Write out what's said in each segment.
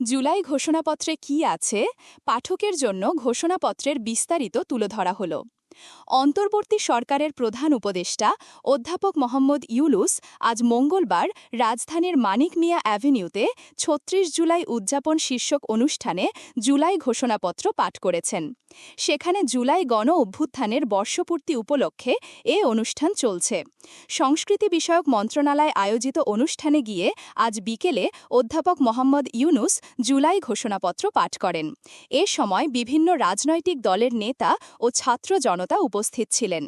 জুলাই ঘোষণাপত্রে কি আছে? পাঠকের জন্য ঘোষণাপত্রের বিস্তারিত তুলে ধরা হল। অন্তর্বর্তী সরকারের প্রধান উপদেষ্টা অধ্যাপক মোহাম্মদ ইউলুস আজ মঙ্গলবার রাজধানীর মানিক মিয়া অ্যাভিনিউতে ছত্রিশ জুলাই উদযাপন শীর্ষক অনুষ্ঠানে জুলাই ঘোষণাপত্র পাঠ করেছেন। সেখানে জুলাই গণ অভ্যুত্থানের বর্ষপূর্তি উপলক্ষে এ অনুষ্ঠান চলছে। সংস্কৃতি বিষয়ক মন্ত্রণালয় আয়োজিত অনুষ্ঠানে গিয়ে আজ বিকেলে অধ্যাপক মোহাম্মদ ইউনুস জুলাই ঘোষণাপত্র পাঠ করেন। এ সময় বিভিন্ন রাজনৈতিক দলের নেতা ও ছাত্র জনতা উপস্থিত ছিলেন।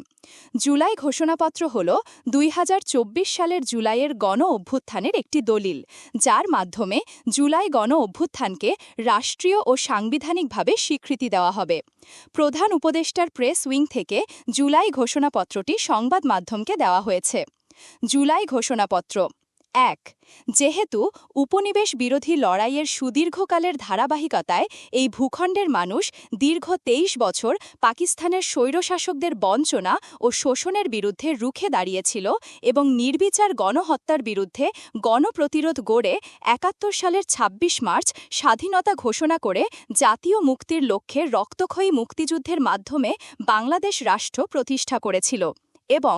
জুলাই ঘোষণাপত্র হল দুই হাজার চব্বিশ সালের জুলাইয়ের গণ অভ্যুত্থানের একটি দলিল, যার মাধ্যমে জুলাই গণ অভ্যুত্থানকে রাষ্ট্রীয় ও সাংবিধানিকভাবে স্বীকৃতি দেওয়া হবে। প্রধান উপদেষ্টার প্রেস উইং থেকে জুলাই ঘোষণাপত্রটি সংবাদ মাধ্যমকে দেওয়া হয়েছে। জুলাই ঘোষণাপত্র এক। যেহেতু উপনিবেশ বিরোধী লড়াইয়ের সুদীর্ঘকালের ধারাবাহিকতায় এই ভূখণ্ডের মানুষ দীর্ঘ তেইশ বছর পাকিস্তানের স্বৈরশাসকদের বঞ্চনা ও শোষণের বিরুদ্ধে রুখে দাঁড়িয়েছিল এবং নির্বিচার গণহত্যার বিরুদ্ধে গণপ্রতিরোধ গড়ে একাত্তর সালের ২৬ মার্চ স্বাধীনতা ঘোষণা করে জাতীয় মুক্তির লক্ষ্যে রক্তক্ষয়ী মুক্তিযুদ্ধের মাধ্যমে বাংলাদেশ রাষ্ট্র প্রতিষ্ঠা করেছিল এবং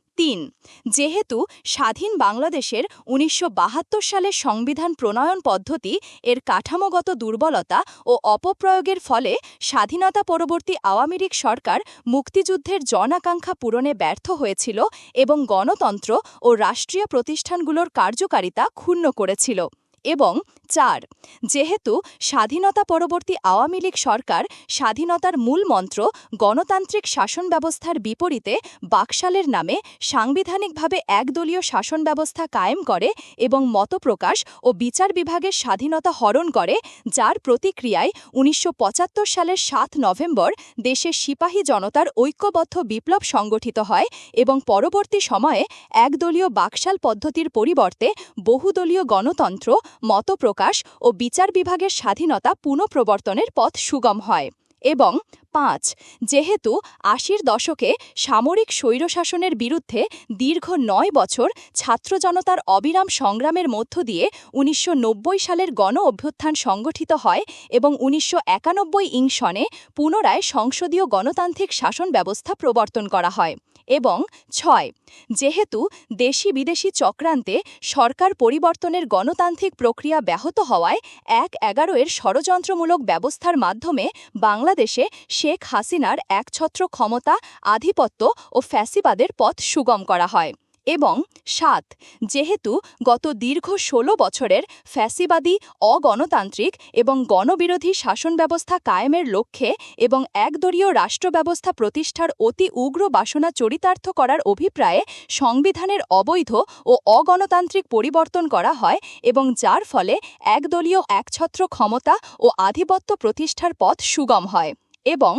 তিন। যেহেতু স্বাধীন বাংলাদেশের উনিশশো বাহাত্তর সালের সংবিধান প্রণয়ন পদ্ধতি এর কাঠামোগত দুর্বলতা ও অপপ্রয়োগের ফলে স্বাধীনতা পরবর্তী আওয়ামী লীগ সরকার মুক্তিযুদ্ধের জনাকাঙ্ক্ষা পূরণে ব্যর্থ হয়েছিল এবং গণতন্ত্র ও রাষ্ট্রীয় প্রতিষ্ঠানগুলোর কার্যকারিতা ক্ষুণ্ণ করেছিল এবং চার। যেহেতু স্বাধীনতা পরবর্তী আওয়ামী লীগ সরকার স্বাধীনতার মূল মন্ত্র গণতান্ত্রিক শাসন ব্যবস্থার বিপরীতে বাকশালের নামে সাংবিধানিকভাবে একদলীয় শাসন ব্যবস্থা কায়েম করে এবং মতপ্রকাশ ও বিচার বিভাগের স্বাধীনতা হরণ করে, যার প্রতিক্রিয়ায় উনিশশো পঁচাত্তর সালের সাত নভেম্বর দেশের সিপাহী জনতার ঐক্যবদ্ধ বিপ্লব সংগঠিত হয় এবং পরবর্তী সময়ে একদলীয় বাকশাল পদ্ধতির পরিবর্তে বহুদলীয় গণতন্ত্র, মতপ্রকাশ ও বিচার বিভাগের স্বাধীনতা পুনঃপ্রবর্তনের পথ সুগম হয়। এবং পাঁচ, যেহেতু আশির দশকে সামরিক স্বৈরশাসনের বিরুদ্ধে দীর্ঘ নয় বছর ছাত্র জনতার অবিরাম সংগ্রামের মধ্য দিয়ে উনিশশো নব্বই সালের গণ অভ্যুত্থান সংগঠিত হয় এবং উনিশশো একানব্বই ইং সনে পুনরায় সংসদীয় গণতান্ত্রিক শাসন ব্যবস্থা প্রবর্তন করা হয়। এবং ছয়, যেহেতু দেশি বিদেশি চক্রান্তে সরকার পরিবর্তনের গণতান্ত্রিক প্রক্রিয়া ব্যাহত হওয়ায় এক এগারোয়ের ষড়যন্ত্রমূলক ব্যবস্থার মাধ্যমে বাংলাদেশে শেখ হাসিনার একছত্র ক্ষমতা, আধিপত্য ও ফ্যাসিবাদের পথ সুগম করা হয়। এবং সাত, যেহেতু গত দীর্ঘ ১৬ বছরের ফ্যাসিবাদী, অগণতান্ত্রিক এবং গণবিরোধী শাসন ব্যবস্থা কায়েমের লক্ষ্যে এবং একদলীয় রাষ্ট্র ব্যবস্থা প্রতিষ্ঠার অতি উগ্র বাসনা চরিতার্থ করার অভিপ্রায়ে সংবিধানের অবৈধ ও অগণতান্ত্রিক পরিবর্তন করা হয় এবং যার ফলে একদলীয় একছত্র ক্ষমতা ও আধিপত্য প্রতিষ্ঠার পথ সুগম হয়। এবং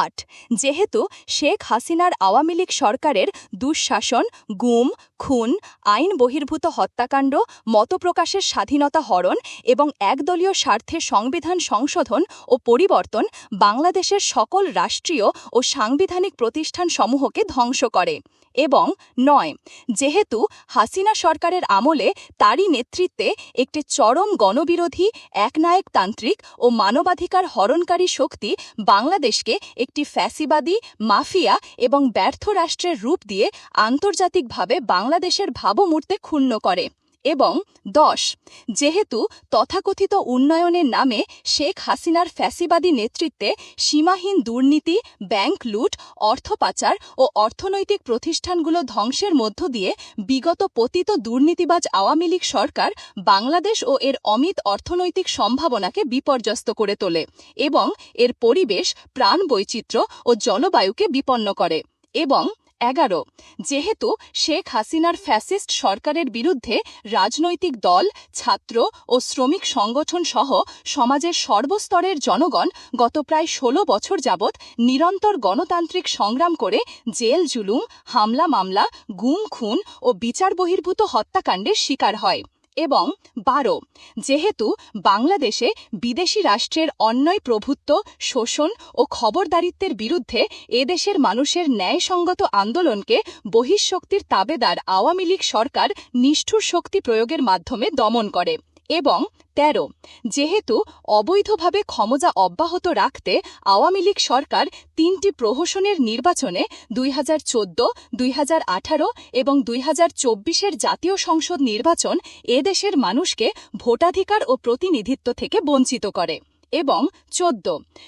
আট, যেহেতু শেখ হাসিনার আওয়ামী লীগ সরকারের দুঃশাসন, গুম, খুন, আইন বহির্ভূত হত্যাকাণ্ড, মতপ্রকাশের স্বাধীনতা হরণ এবং একদলীয় স্বার্থে সংবিধান সংশোধন ও পরিবর্তন বাংলাদেশের সকল রাষ্ট্রীয় ও সাংবিধানিক প্রতিষ্ঠানসমূহকে ধ্বংস করে। এবং নয়। যেহেতু হাসিনা সরকারের আমলে তারই নেতৃত্বে একটি চরম গণবিরোধী, একনায়কতান্ত্রিক ও মানবাধিকার হরণকারী শক্তি বাংলাদেশকে একটি ফ্যাসিবাদী, মাফিয়া এবং ব্যর্থ রাষ্ট্রের রূপ দিয়ে আন্তর্জাতিকভাবে বাংলাদেশের ভাবমূর্তে ক্ষুণ্ণ করে। এবং দশ। যেহেতু তথাকথিত উন্নয়নের নামে শেখ হাসিনার ফ্যাসিবাদী নেতৃত্বে সীমাহীন দুর্নীতি, ব্যাংক লুট, অর্থ পাচার ও অর্থনৈতিক প্রতিষ্ঠানগুলো ধ্বংসের মধ্য দিয়ে বিগত পতিত দুর্নীতিবাজ আওয়ামী লীগ সরকার বাংলাদেশ ও এর অমিত অর্থনৈতিক সম্ভাবনাকে বিপর্যস্ত করে তোলে এবং এর পরিবেশ প্রাণ বৈচিত্র্য ও জলবায়ুকে বিপন্ন করে। এবং এগারো। যেহেতু শেখ হাসিনার ফ্যাসিস্ট সরকারের বিরুদ্ধে রাজনৈতিক দল, ছাত্র ও শ্রমিক সংগঠন সহ সমাজের সর্বস্তরের জনগণ গত প্রায় ষোলো বছর যাবৎ নিরন্তর গণতান্ত্রিক সংগ্রাম করে জেল, জুলুম, হামলা, মামলা, গুম, খুন ও বিচার বহির্ভূত হত্যাকাণ্ডের শিকার হয়। এবং বারো, যেহেতু বাংলাদেশে বিদেশি রাষ্ট্রের অন্যয় প্রভুত্ব, শোষণ ও খবরদারিত্বের বিরুদ্ধে এদেশের মানুষের ন্যায়সঙ্গত আন্দোলনকে বহিঃশক্তির তাবেদার আওয়ামী লীগ সরকার নিষ্ঠুর শক্তি প্রয়োগের মাধ্যমে দমন করে। এবং ১৩ যেহেতু অবৈধভাবে ক্ষমতা অব্যাহত রাখতে আওয়ামী লীগ সরকার তিনটি প্রহসনের নির্বাচনে দুই হাজার চোদ্দ, দুই এবং দুই হাজার জাতীয় সংসদ নির্বাচন এদেশের মানুষকে ভোটাধিকার ও প্রতিনিধিত্ব থেকে বঞ্চিত করে। এবং চোদ্দ।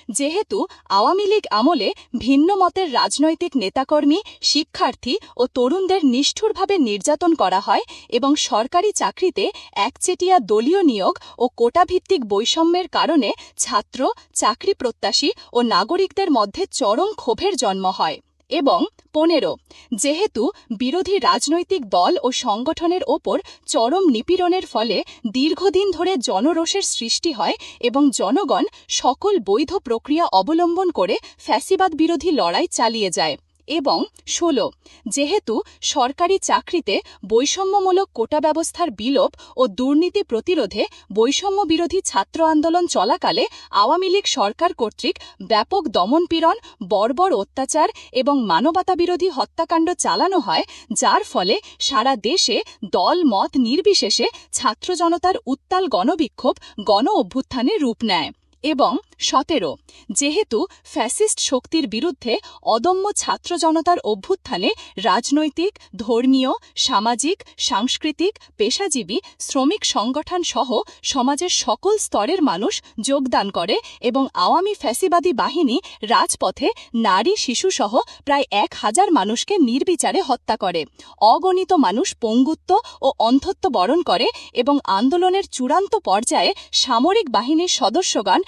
যেহেতু আওয়ামী লীগ আমলে ভিন্ন মতের রাজনৈতিক নেতাকর্মী, শিক্ষার্থী ও তরুণদের নিষ্ঠুরভাবে নির্যাতন করা হয় এবং সরকারি চাকরিতে একচেটিয়া দলীয় নিয়োগ ও কোটাভিত্তিক বৈষম্যের কারণে ছাত্র চাকরি প্রত্যাশী ও নাগরিকদের মধ্যে চরম ক্ষোভের জন্ম হয়। এবং পনেরো। যেহেতু বিরোধী রাজনৈতিক দল ও সংগঠনের ওপর চরম নিপীড়নের ফলে দীর্ঘদিন ধরে জনরোষের সৃষ্টি হয় এবং জনগণ সকল বৈধ প্রক্রিয়া অবলম্বন করে ফ্যাসিবাদ বিরোধী লড়াই চালিয়ে যায়। এবং ষোলো, যেহেতু সরকারি চাকরিতে বৈষম্যমূলক কোটা ব্যবস্থার বিলোপ ও দুর্নীতি প্রতিরোধে বৈষম্য বিরোধী ছাত্র আন্দোলন চলাকালে আওয়ামী লীগ সরকার কর্তৃক ব্যাপক দমনপীড়ন, বর্বর অত্যাচার এবং মানবতাবিরোধী হত্যাকাণ্ড চালানো হয়, যার ফলে সারা দেশে দল মত নির্বিশেষে ছাত্র জনতার উত্তাল গণবিক্ষোভ, গণ অভ্যুত্থানে রূপ নেয় এবং সতেরো। যেহেতু ফ্যাসিস্ট শক্তির বিরুদ্ধে অদম্য ছাত্র জনতার অভ্যুত্থানে রাজনৈতিক, ধর্মীয়, সামাজিক, সাংস্কৃতিক, পেশাজীবী, শ্রমিক সংগঠন সহ সমাজের সকল স্তরের মানুষ যোগদান করে এবং আওয়ামী ফ্যাসিবাদী বাহিনী রাজপথে নারী শিশুসহ প্রায় এক হাজার মানুষকে নির্বিচারে হত্যা করে। অগণিত মানুষ পঙ্গুত্ব ও অন্ধত্ব বরণ করে এবং আন্দোলনের চূড়ান্ত পর্যায়ে সামরিক বাহিনীর সদস্যগণ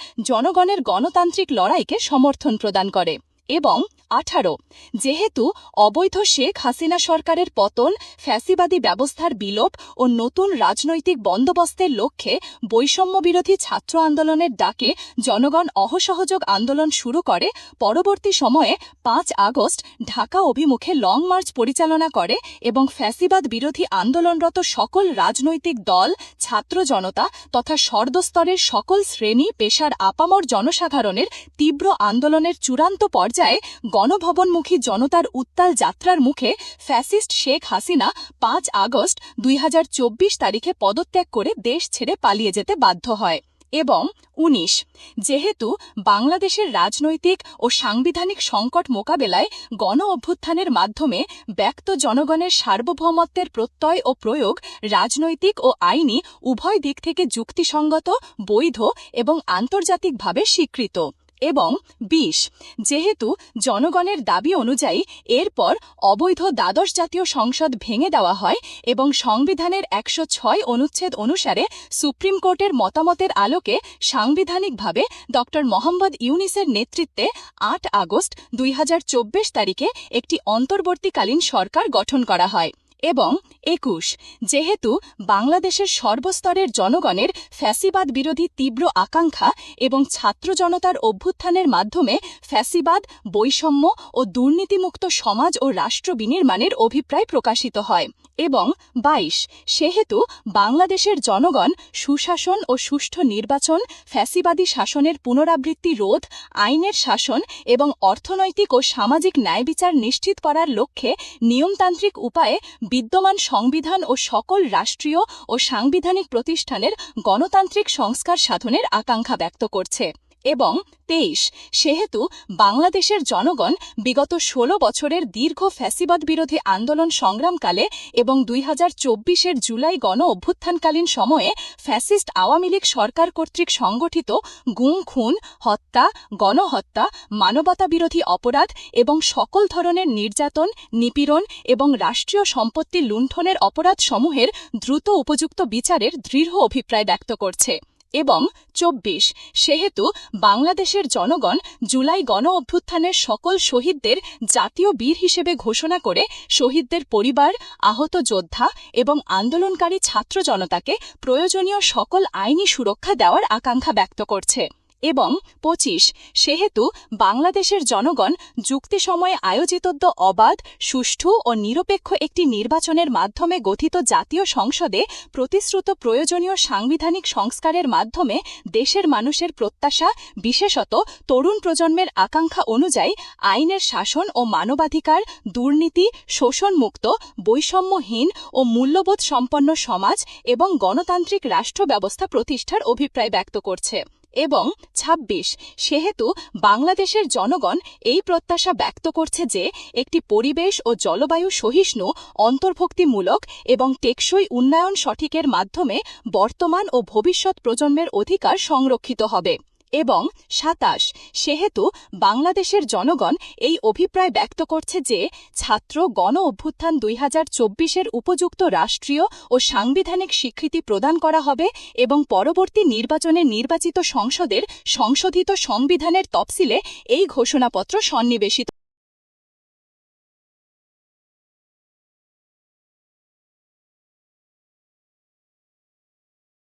জনগণের গণতান্ত্রিক লড়াইকে সমর্থন প্রদান করে এবং আঠারো। যেহেতু অবৈধ শেখ হাসিনা সরকারের পতন, ফ্যাসিবাদী ব্যবস্থার বিলোপ ও নতুন রাজনৈতিক বন্দোবস্তের লক্ষ্যে বৈষম্য বিরোধী ছাত্র আন্দোলনের ডাকে জনগণ অহসহযোগ আন্দোলন শুরু করে, পরবর্তী সময়ে পাঁচ আগস্ট ঢাকা অভিমুখে লং মার্চ পরিচালনা করে এবং ফ্যাসিবাদ বিরোধী আন্দোলনরত সকল রাজনৈতিক দল, ছাত্র জনতা তথা সর্দস্তরের সকল শ্রেণি, পেশার আপামর জনসাধারণের তীব্র আন্দোলনের চূড়ান্ত পর্যায়ে গণভবনমুখী জনতার উত্তাল যাত্রার মুখে ফ্যাসিস্ট শেখ হাসিনা পাঁচ আগস্ট দুই হাজার চব্বিশ তারিখে পদত্যাগ করে দেশ ছেড়ে পালিয়ে যেতে বাধ্য হয়। এবং ১৯ যেহেতু বাংলাদেশের রাজনৈতিক ও সাংবিধানিক সংকট মোকাবেলায় গণ অভ্যুত্থানের মাধ্যমে ব্যক্ত জনগণের সার্বভৌমত্বের প্রত্যয় ও প্রয়োগ রাজনৈতিক ও আইনি উভয় দিক থেকে যুক্তিসঙ্গত, বৈধ এবং আন্তর্জাতিকভাবে স্বীকৃত। এবং ২০ যেহেতু জনগণের দাবি অনুযায়ী এরপর অবৈধ দ্বাদশ জাতীয় সংসদ ভেঙে দেওয়া হয় এবং সংবিধানের একশো ছয় অনুচ্ছেদ অনুসারে সুপ্রিম কোর্টের মতামতের আলোকে সাংবিধানিকভাবে ড মোহাম্মদ ইউনিসের নেতৃত্বে আট আগস্ট দুই হাজার চব্বিশ তারিখে একটি অন্তর্বর্তীকালীন সরকার গঠন করা হয়। এবং একুশ, যেহেতু বাংলাদেশের সর্বস্তরের জনগণের ফ্যাসিবাদ বিরোধী তীব্র আকাঙ্ক্ষা এবং ছাত্র জনতার অভ্যুত্থানের মাধ্যমে ফ্যাসিবাদ, বৈষম্য ও দুর্নীতিমুক্ত সমাজ ও রাষ্ট্র বিনির্মাণের অভিপ্রায় প্রকাশিত হয়। এবং ২২ সেহেতু বাংলাদেশের জনগণ সুশাসন ও সুষ্ঠু নির্বাচন, ফ্যাসিবাদী শাসনের পুনরাবৃত্তি রোধ, আইনের শাসন এবং অর্থনৈতিক ও সামাজিক ন্যায়বিচার নিশ্চিত করার লক্ষ্যে নিয়মতান্ত্রিক উপায়ে বিদ্যমান সংবিধান ও সকল রাষ্ট্রীয় ও সাংবিধানিক প্রতিষ্ঠানের গণতান্ত্রিক সংস্কার সাধনের আকাঙ্ক্ষা ব্যক্ত করছে। এবং তেইশ, সেহেতু বাংলাদেশের জনগণ বিগত ১৬ বছরের দীর্ঘ ফ্যাসিবাদ বিরোধী আন্দোলন সংগ্রামকালে এবং দুই হাজার চব্বিশের জুলাই গণ অভ্যুত্থানকালীন সময়ে ফ্যাসিস্ট আওয়ামী লীগ সরকার কর্তৃক সংগঠিত গুম, খুন, হত্যা, গণহত্যা মানবতা বিরোধী অপরাধ এবং সকল ধরনের নির্যাতন, নিপীড়ন এবং রাষ্ট্রীয় সম্পত্তি লুণ্ঠনের অপরাধ সমূহের দ্রুত উপযুক্ত বিচারের দৃঢ় অভিপ্রায় ব্যক্ত করছে। এবং চব্বিশ, সেহেতু বাংলাদেশের জনগণ জুলাই গণ অভ্যুত্থানের সকল শহীদদের জাতীয় বীর হিসেবে ঘোষণা করে শহীদদের পরিবার, আহত যোদ্ধা এবং আন্দোলনকারী ছাত্র জনতাকে প্রয়োজনীয় সকল আইনি সুরক্ষা দেওয়ার আকাঙ্ক্ষা ব্যক্ত করছে। এবং পঁচিশ, সেহেতু বাংলাদেশের জনগণ যুক্তি সময়ে আয়োজিতদ্য অবাধ, সুষ্ঠু ও নিরপেক্ষ একটি নির্বাচনের মাধ্যমে গঠিত জাতীয় সংসদে প্রতিশ্রুত প্রয়োজনীয় সাংবিধানিক সংস্কারের মাধ্যমে দেশের মানুষের প্রত্যাশা, বিশেষত তরুণ প্রজন্মের আকাঙ্ক্ষা অনুযায়ী আইনের শাসন ও মানবাধিকার, দুর্নীতি, শোষণমুক্ত, বৈষম্যহীন ও মূল্যবোধ সম্পন্ন সমাজ এবং গণতান্ত্রিক রাষ্ট্র ব্যবস্থা প্রতিষ্ঠার অভিপ্রায় ব্যক্ত করছে। এবং ২৬ সেহেতু বাংলাদেশের জনগণ এই প্রত্যাশা ব্যক্ত করছে যে একটি পরিবেশ ও জলবায়ু সহিষ্ণু, অন্তর্ভুক্তিমূলক এবং টেকসই উন্নয়ন সঠিকের মাধ্যমে বর্তমান ও ভবিষ্যৎ প্রজন্মের অধিকার সংরক্ষিত হবে। এবং সাতাশ, সেহেতু বাংলাদেশের জনগণ এই অভিপ্রায় ব্যক্ত করছে যে ছাত্র গণ অভ্যুত্থান দুই চব্বিশের উপযুক্ত রাষ্ট্রীয় ও সাংবিধানিক স্বীকৃতি প্রদান করা হবে এবং পরবর্তী নির্বাচনে নির্বাচিত সংসদের সংশোধিত সংবিধানের তফসিলে এই ঘোষণাপত্র সন্নিবেশিত